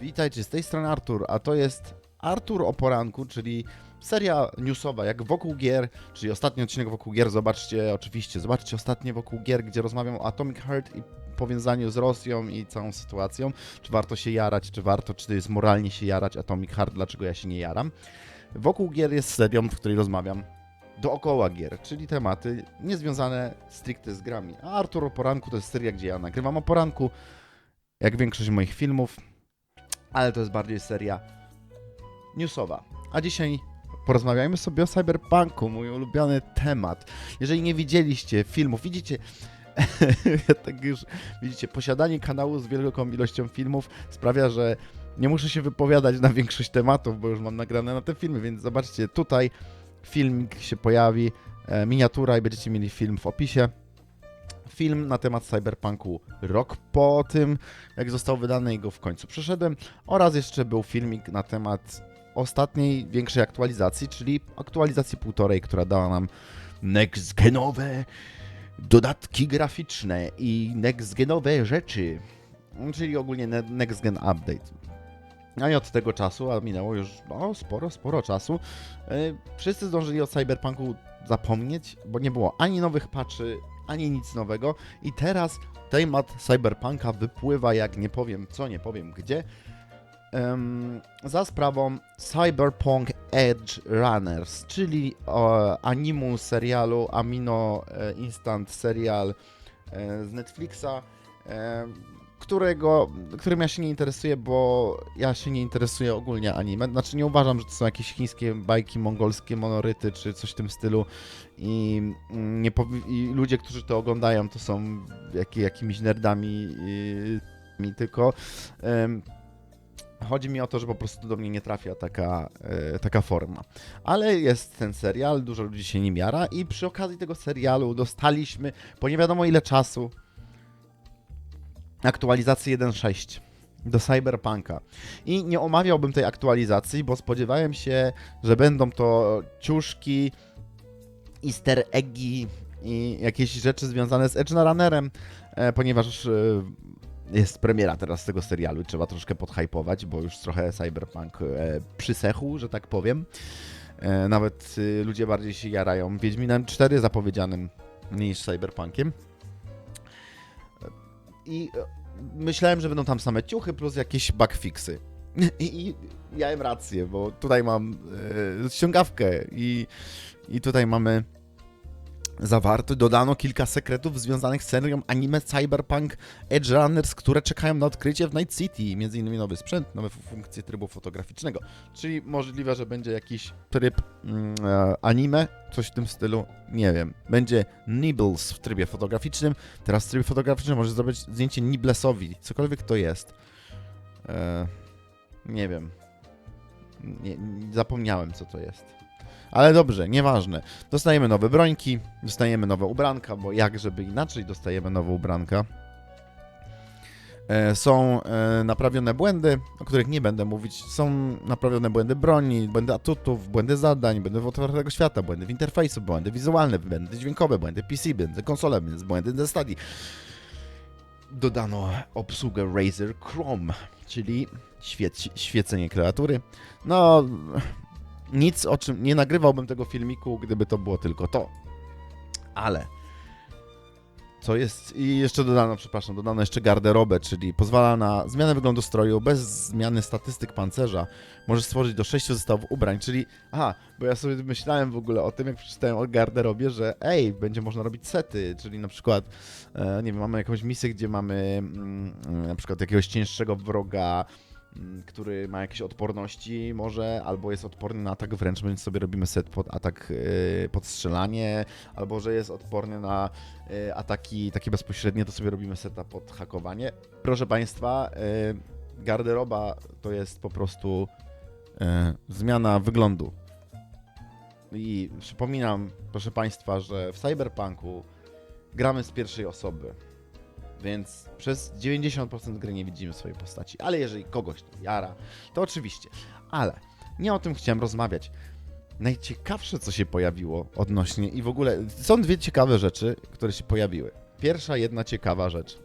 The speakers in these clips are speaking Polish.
Witajcie, z tej strony Artur, a to jest Artur o poranku, czyli seria newsowa, jak wokół gier, czyli ostatni odcinek wokół gier, zobaczcie, oczywiście, zobaczcie ostatnie wokół gier, gdzie rozmawiam o Atomic Heart i powiązaniu z Rosją i całą sytuacją, czy warto się jarać, czy warto, czy to jest moralnie się jarać Atomic Heart, dlaczego ja się nie jaram. Wokół gier jest serią, w której rozmawiam dookoła gier, czyli tematy niezwiązane stricte z grami. A Artur o poranku to jest seria, gdzie ja nagrywam o poranku, jak większość moich filmów, ale to jest bardziej seria newsowa. A dzisiaj porozmawiajmy sobie o cyberpunku, mój ulubiony temat. Jeżeli nie widzieliście filmów, widzicie, tak już widzicie, posiadanie kanału z wielką ilością filmów sprawia, że nie muszę się wypowiadać na większość tematów, bo już mam nagrane na te filmy, więc zobaczcie, tutaj filmik się pojawi, e, miniatura i będziecie mieli film w opisie. Film na temat cyberpunku rok po tym, jak został wydany i go w końcu przeszedłem. Oraz jeszcze był filmik na temat ostatniej większej aktualizacji, czyli aktualizacji półtorej, która dała nam next-genowe dodatki graficzne i next-genowe rzeczy. Czyli ogólnie ne- next-gen update. No i od tego czasu, a minęło już o, sporo, sporo czasu, yy, wszyscy zdążyli o Cyberpunku zapomnieć, bo nie było ani nowych patchy, ani nic nowego. I teraz temat Cyberpunka wypływa jak nie powiem co, nie powiem gdzie, em, za sprawą Cyberpunk Edge Runners, czyli e, animu serialu, Amino e, Instant serial e, z Netflixa, e, którego, którym ja się nie interesuję, bo ja się nie interesuję ogólnie anime. Znaczy nie uważam, że to są jakieś chińskie bajki, mongolskie monoryty czy coś w tym stylu i, mm, nie i ludzie, którzy to oglądają, to są jak, jakimiś nerdami yy, mi tylko. Chodzi mi o to, że po prostu do mnie nie trafia taka, e, taka forma. Ale jest ten serial, dużo ludzi się nim jara i przy okazji tego serialu dostaliśmy, po nie wiadomo ile czasu, aktualizację 1.6 do Cyberpunka. I nie omawiałbym tej aktualizacji, bo spodziewałem się, że będą to ciuszki, easter eggi i jakieś rzeczy związane z Edge Runnerem, e, ponieważ e, jest premiera teraz tego serialu i trzeba troszkę podhypować, bo już trochę Cyberpunk e, przysechł, że tak powiem. Nawet e, ludzie bardziej się jarają Wiedźminem 4 zapowiedzianym niż Cyberpunkiem. I e, myślałem, że będą tam same ciuchy plus jakieś bugfixy. I, I miałem rację, bo tutaj mam e, ściągawkę i, i tutaj mamy zawarty. Dodano kilka sekretów związanych z serią anime Cyberpunk Edge Runners, które czekają na odkrycie w Night City. Między innymi nowy sprzęt, nowe fu- funkcje trybu fotograficznego. Czyli możliwe, że będzie jakiś tryb mm, e, anime, coś w tym stylu, nie wiem. Będzie Nibbles w trybie fotograficznym. Teraz w trybie fotograficznym możesz zrobić zdjęcie Niblesowi, cokolwiek to jest. E, nie wiem. Nie, zapomniałem, co to jest. Ale dobrze, nieważne. Dostajemy nowe brońki, dostajemy nowe ubranka, bo jak żeby inaczej dostajemy nowe ubranka. E, Są e, naprawione błędy, o których nie będę mówić. Są naprawione błędy broni, błędy atutów, błędy zadań, błędy otwartego świata, błędy w interfejsu, błędy wizualne, błędy dźwiękowe, błędy PC, błędy konsole, błędy ze stadii. Dodano obsługę Razer Chrome, czyli świec, świecenie kreatury. No, nic o czym nie nagrywałbym tego filmiku, gdyby to było tylko to. Ale co jest i jeszcze dodano, przepraszam, dodano jeszcze garderobę, czyli pozwala na zmianę wyglądu stroju bez zmiany statystyk pancerza. Możesz stworzyć do 6 zestawów ubrań, czyli aha, bo ja sobie myślałem w ogóle o tym, jak przeczytałem o garderobie, że ej, będzie można robić sety, czyli na przykład e, nie wiem, mamy jakąś misję, gdzie mamy mm, na przykład jakiegoś cięższego wroga, który ma jakieś odporności może, albo jest odporny na atak wręcz, więc sobie robimy set pod atak, yy, pod strzelanie, albo że jest odporny na yy, ataki takie bezpośrednie, to sobie robimy seta pod hakowanie. Proszę Państwa, yy, garderoba to jest po prostu zmiana wyglądu. I przypominam, proszę Państwa, że w Cyberpunku gramy z pierwszej osoby. Więc przez 90% gry nie widzimy swojej postaci. Ale jeżeli kogoś to jara, to oczywiście. Ale nie o tym chciałem rozmawiać. Najciekawsze, co się pojawiło odnośnie i w ogóle są dwie ciekawe rzeczy, które się pojawiły. Pierwsza, jedna ciekawa rzecz.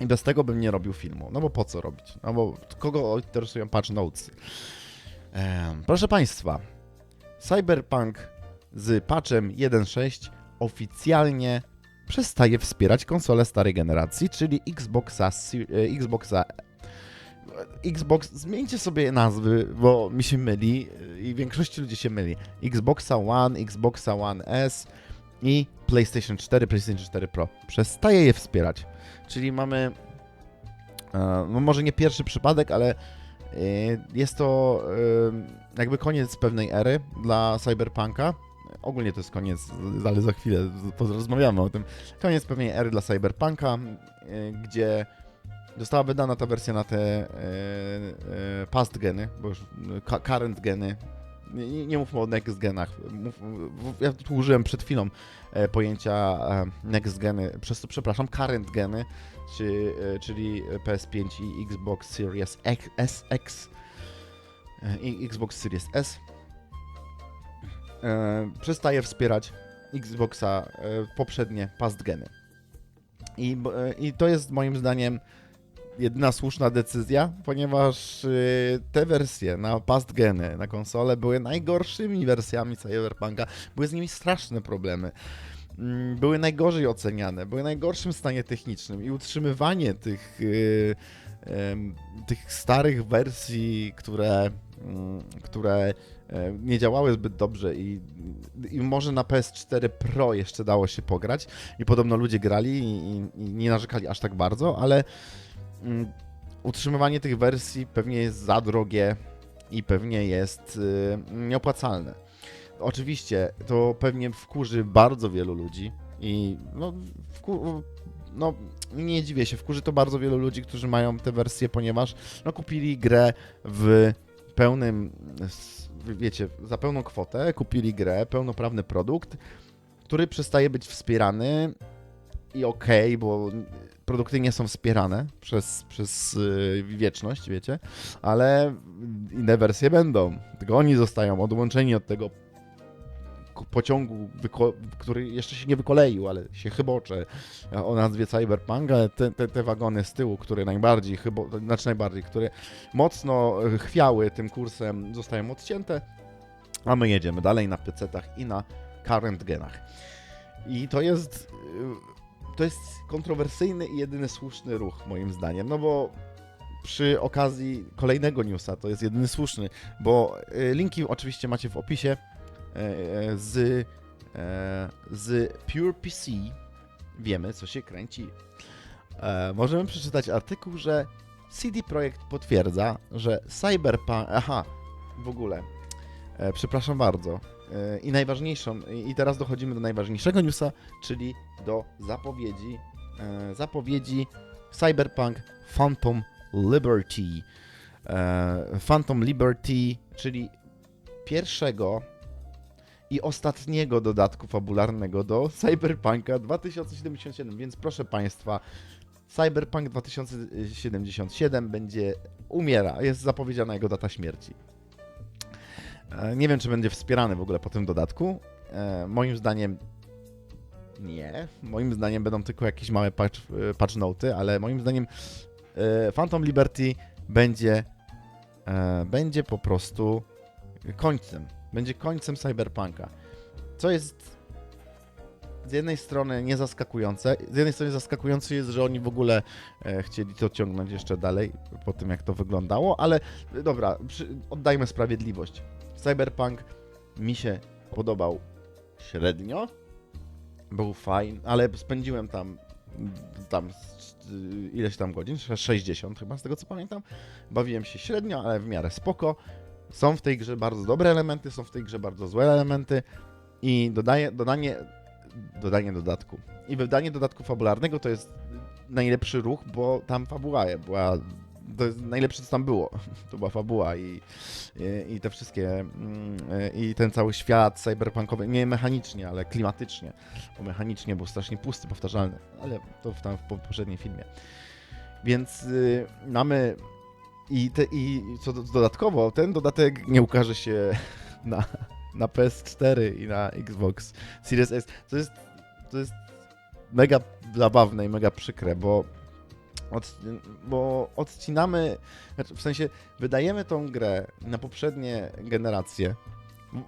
I bez tego bym nie robił filmu. No bo po co robić? No bo kogo interesują patch notes? Em, proszę Państwa, Cyberpunk z patchem 1.6 oficjalnie przestaje wspierać konsole starej generacji, czyli Xboxa, e, Xboxa Xbox, zmieńcie sobie nazwy, bo mi się myli e, i większości ludzi się myli. Xboxa One, Xboxa One S i PlayStation 4, PlayStation 4 Pro. Przestaje je wspierać. Czyli mamy, e, no może nie pierwszy przypadek, ale e, jest to e, jakby koniec pewnej ery dla Cyberpunka. Ogólnie to jest koniec, ale za chwilę porozmawiamy o tym. Koniec pewnej ery dla Cyberpunka, e, gdzie została wydana ta wersja na te e, e, past geny, bo już current geny. Nie, nie- mówmy o next genach. Ja tu użyłem przed chwilą pojęcia next geny, przez to przepraszam, current geny, czy, czyli PS5 i Xbox Series X, SX i Xbox Series S. E, przestaje wspierać Xboxa e, poprzednie past geny. I, e, I to jest moim zdaniem jedyna słuszna decyzja, ponieważ te wersje na past geny, na konsole były najgorszymi wersjami Cyberpunka, były z nimi straszne problemy. Mm, Były najgorzej oceniane, były w najgorszym stanie technicznym i utrzymywanie tych, tych starych wersji, które, mm, które nie działały zbyt dobrze i, i może na PS4 Pro jeszcze dało się pograć i podobno ludzie grali i, i, nie narzekali aż tak bardzo, ale mm, utrzymywanie tych wersji pewnie jest za drogie i pewnie jest y, nieopłacalne. Oczywiście to pewnie wkurzy bardzo wielu ludzi i no, no nie dziwię się, wkurzy to bardzo wielu ludzi, którzy mają te wersje, ponieważ no, kupili grę w pełnym, wiecie, za pełną kwotę, kupili grę, pełnoprawny produkt, który przestaje być wspierany i okej, bo produkty nie są wspierane przez, przez yy, wieczność, wiecie, ale inne wersje będą. Tylko oni zostają odłączeni od tego pociągu, który jeszcze się nie wykoleił, ale się chybocze o nazwie Cyberpunk, ale te, te, te wagony z tyłu, które najbardziej, chybo, znaczy najbardziej, które mocno e, chwiały tym kursem, zostają odcięte, a my jedziemy dalej na PC-tach i na current genach. I to jest y, to jest kontrowersyjny i jedyny słuszny ruch, moim zdaniem, no bo przy okazji kolejnego newsa to jest jedyny słuszny, bo linki oczywiście macie w opisie e, e, z, e, z Pure PC. Wiemy, co się kręci. E, Możemy przeczytać artykuł, że CD Projekt potwierdza, że Cyberpunk. Aha, w ogóle. E, Przepraszam bardzo. E, I najważniejszą, i teraz dochodzimy do najważniejszego newsa, czyli do zapowiedzi, e, zapowiedzi Cyberpunk Phantom Liberty. E, Phantom Liberty, czyli pierwszego i ostatniego dodatku fabularnego do Cyberpunka 2077, więc proszę Państwa, Cyberpunk 2077 będzie umiera, jest zapowiedziana jego data śmierci. E, Nie wiem, czy będzie wspierany w ogóle po tym dodatku. E, Moim zdaniem nie. Moim zdaniem będą tylko jakieś małe patch, e, patch noty, ale moim zdaniem Phantom Liberty będzie będzie po prostu końcem. Będzie końcem Cyberpunka. Co jest z jednej strony niezaskakujące. Z jednej strony zaskakujące jest, że oni w ogóle e, chcieli to ciągnąć jeszcze dalej po tym, jak to wyglądało, ale e, dobra, oddajmy sprawiedliwość. Cyberpunk mi się podobał średnio. Był fajny, ale spędziłem tam tam ileś tam godzin, 60 chyba z tego co pamiętam. Bawiłem się średnio, ale w miarę spoko. Są w tej grze bardzo dobre elementy, są w tej grze bardzo złe elementy i dodaje, dodanie, dodanie dodatku. I wydanie dodatku fabularnego to jest najlepszy ruch, bo tam fabuła była. To jest najlepsze, co tam było. To była fabuła i, i, i te wszystkie. mm, I ten cały świat cyberpunkowy, nie mechanicznie, ale klimatycznie. Bo mechanicznie był strasznie pusty, powtarzalny, ale to w tam w po- poprzednim filmie. Więc y, mamy. I, te, I co do, dodatkowo, ten dodatek nie ukaże się na, na PS4 i na Xbox Series S. To jest, to jest mega zabawne i mega przykre, bo Od, bo odcinamy, znaczy w sensie wydajemy tą grę na poprzednie generacje.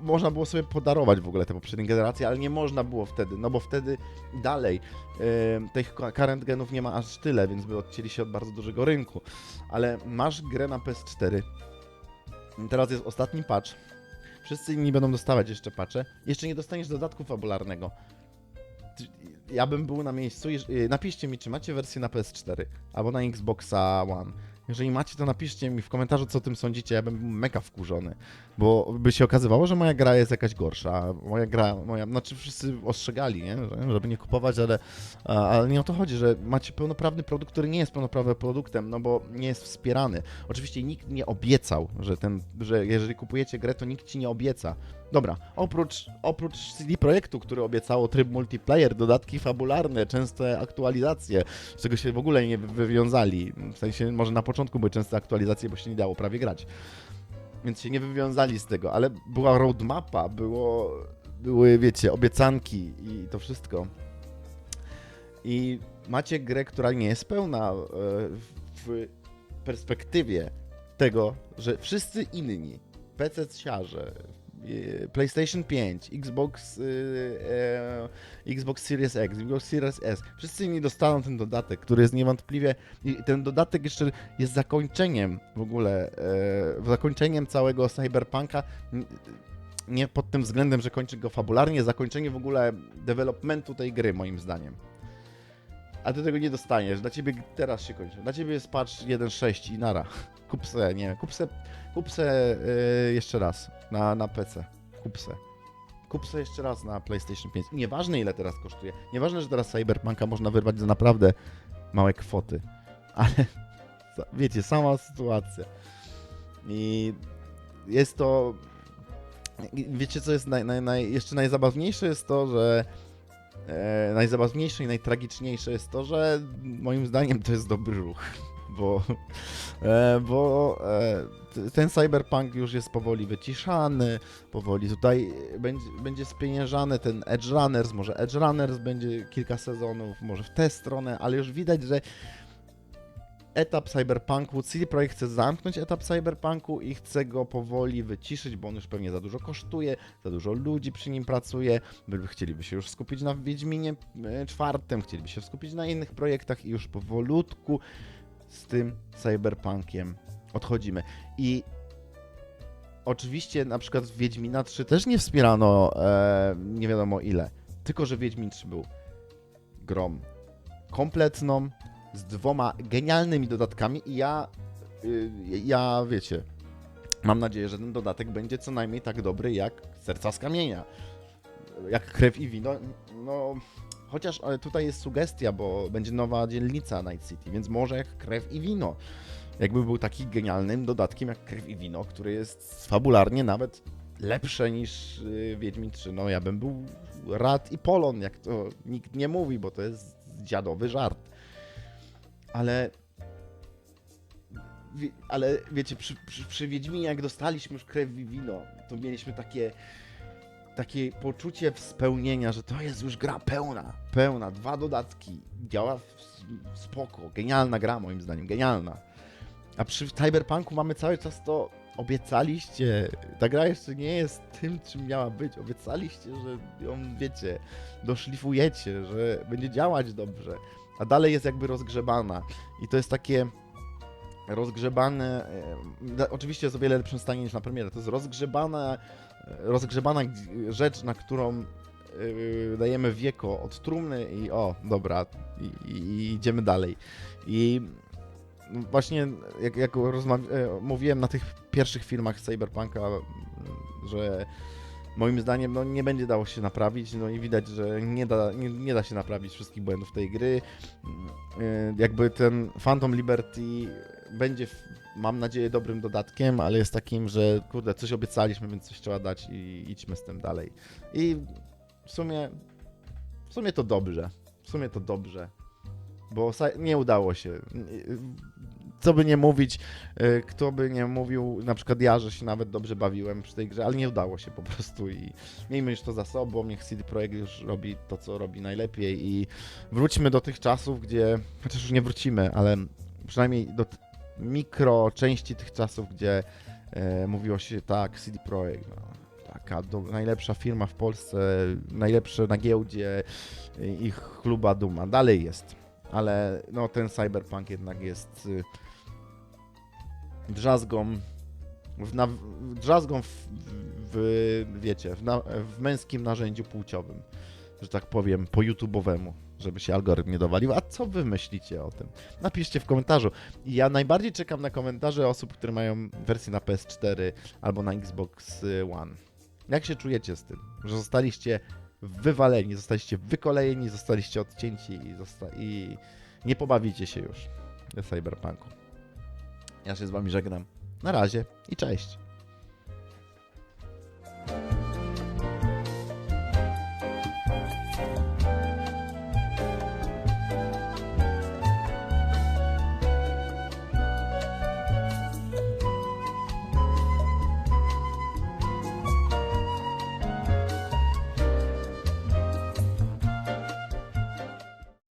Można było sobie podarować w ogóle te poprzednie generacje, ale nie można było wtedy, no bo wtedy dalej yy, tych current genów nie ma aż tyle, więc by odcięli się od bardzo dużego rynku. Ale masz grę na PS4. Teraz jest ostatni patch. Wszyscy inni będą dostawać jeszcze patche. Jeszcze nie dostaniesz dodatku fabularnego. Ja bym był na miejscu. y, Napiszcie mi, czy macie wersję na PS4 albo na Xboxa One. Jeżeli macie, to napiszcie mi w komentarzu, co o tym sądzicie. Ja bym mega wkurzony, bo by się okazywało, że moja gra jest jakaś gorsza. Moja gra, moja, znaczy wszyscy ostrzegali, nie? Że- żeby nie kupować, ale, ale nie o to chodzi, że macie pełnoprawny produkt, który nie jest pełnoprawnym produktem, no bo nie jest wspierany. Oczywiście nikt nie obiecał, że, ten, że jeżeli kupujecie grę, to nikt ci nie obieca. Dobra, oprócz, oprócz CD Projektu, który obiecało tryb multiplayer, dodatki fabularne, częste aktualizacje, z czego się w ogóle nie wy- wywiązali. W sensie, może na początku były częste aktualizacje, bo się nie dało prawie grać. Więc się nie wywiązali z tego, ale była roadmapa, było, były, wiecie, obiecanki i to wszystko. I macie grę, która nie jest pełna e, w perspektywie tego, że wszyscy inni, PC-siarze, e, PlayStation 5, Xbox, e, e, Xbox Series X, Xbox Series S, wszyscy inni dostaną ten dodatek, który jest niewątpliwie i ten dodatek jeszcze jest zakończeniem w ogóle, e, zakończeniem całego Cyberpunka, nie pod tym względem, że kończy go fabularnie, zakończenie w ogóle developmentu tej gry moim zdaniem. A ty tego nie dostaniesz. Dla ciebie teraz się kończy. Dla ciebie jest patch 1.6 i nara. Kup se, nie, kup se, kup se yy, jeszcze raz na, na PC. Kup se. Kup se jeszcze raz na PlayStation 5. I nieważne ile teraz kosztuje. Nieważne, że teraz Cyberpunka można wyrwać za naprawdę małe kwoty. Ale wiecie, sama sytuacja. I jest to... Wiecie, co jest naj, naj, naj, jeszcze najzabawniejsze jest to, że e, najzabawniejsze i najtragiczniejsze jest to, że moim zdaniem to jest dobry ruch, bo, e, bo e, ten cyberpunk już jest powoli wyciszany, powoli tutaj będzie, będzie spieniężany ten Edge Runners, może Edge Runners będzie kilka sezonów, może w tę stronę, ale już widać, że etap cyberpunku, CD Projekt chce zamknąć etap cyberpunku i chce go powoli wyciszyć, bo on już pewnie za dużo kosztuje, za dużo ludzi przy nim pracuje, by, chcieliby się już skupić na Wiedźminie e, czwartym, chcieliby się skupić na innych projektach i już powolutku z tym cyberpunkiem odchodzimy. I oczywiście na przykład Wiedźmina 3 też nie wspierano e, nie wiadomo ile, tylko że Wiedźmin 3 był grom kompletną, z dwoma genialnymi dodatkami i ja, y, ja wiecie, mam nadzieję, że ten dodatek będzie co najmniej tak dobry jak Serca z Kamienia, jak Krew i Wino, no chociaż tutaj jest sugestia, bo będzie nowa dzielnica Night City, więc może jak Krew i Wino, jakby był taki genialnym dodatkiem jak Krew i Wino, który jest fabularnie nawet lepsze niż y, Wiedźmin 3, no ja bym był rad i polon, jak to nikt nie mówi, bo to jest dziadowy żart ale. Ale wiecie, przy, przy, przy Wiedźminie, jak dostaliśmy już krew i wino, to mieliśmy takie. Takie poczucie spełnienia, że to jest już gra pełna. Pełna, dwa dodatki. Działa w- spoko. Genialna gra, moim zdaniem, genialna. A przy Cyberpunku mamy cały czas to. Obiecaliście, ta gra jeszcze nie jest tym, czym miała być. Obiecaliście, że ją, wiecie, doszlifujecie, że będzie działać dobrze a dalej jest jakby rozgrzebana. I to jest takie rozgrzebane, e, oczywiście jest o wiele lepszym stanie niż na premierę, to jest rozgrzebana, e, rozgrzebana rzecz, na którą e, dajemy wieko od trumny i o, dobra, i, i, idziemy dalej. I właśnie jak, jak mówiłem na tych pierwszych filmach Cyberpunka, że moim zdaniem no, nie będzie dało się naprawić, no i widać, że nie da, nie, nie da się naprawić wszystkich błędów tej gry. Yy, Jakby ten Phantom Liberty będzie, mam nadzieję, dobrym dodatkiem, ale jest takim, że kurde, coś obiecaliśmy, więc coś trzeba dać i idźmy z tym dalej. I w sumie, w sumie to dobrze. W sumie to dobrze. Bo nie udało się. Co by nie mówić, y, kto by nie mówił, na przykład ja, że się nawet dobrze bawiłem przy tej grze, ale nie udało się po prostu i miejmy już to za sobą, niech CD Projekt już robi to, co robi najlepiej i wróćmy do tych czasów, gdzie, chociaż już nie wrócimy, ale przynajmniej do mikro części tych czasów, gdzie e, mówiło się tak, CD Projekt, no, taka do, najlepsza firma w Polsce, najlepsze na giełdzie, ich chluba duma, dalej jest, ale no ten Cyberpunk jednak jest y, drzazgą w, na, drzazgą w, w wiecie, w, na, w męskim narzędziu płciowym, że tak powiem, po YouTube'owemu, żeby się algorytm nie dowalił. A co wy myślicie o tym? Napiszcie w komentarzu. Ja najbardziej czekam na komentarze osób, które mają wersję na PS4 albo na Xbox One. Jak się czujecie z tym, że zostaliście wywaleni, zostaliście wykolejeni, zostaliście odcięci i, zosta- i nie pobawicie się już w Cyberpunku. Ja się z wami żegnam. Na razie i cześć.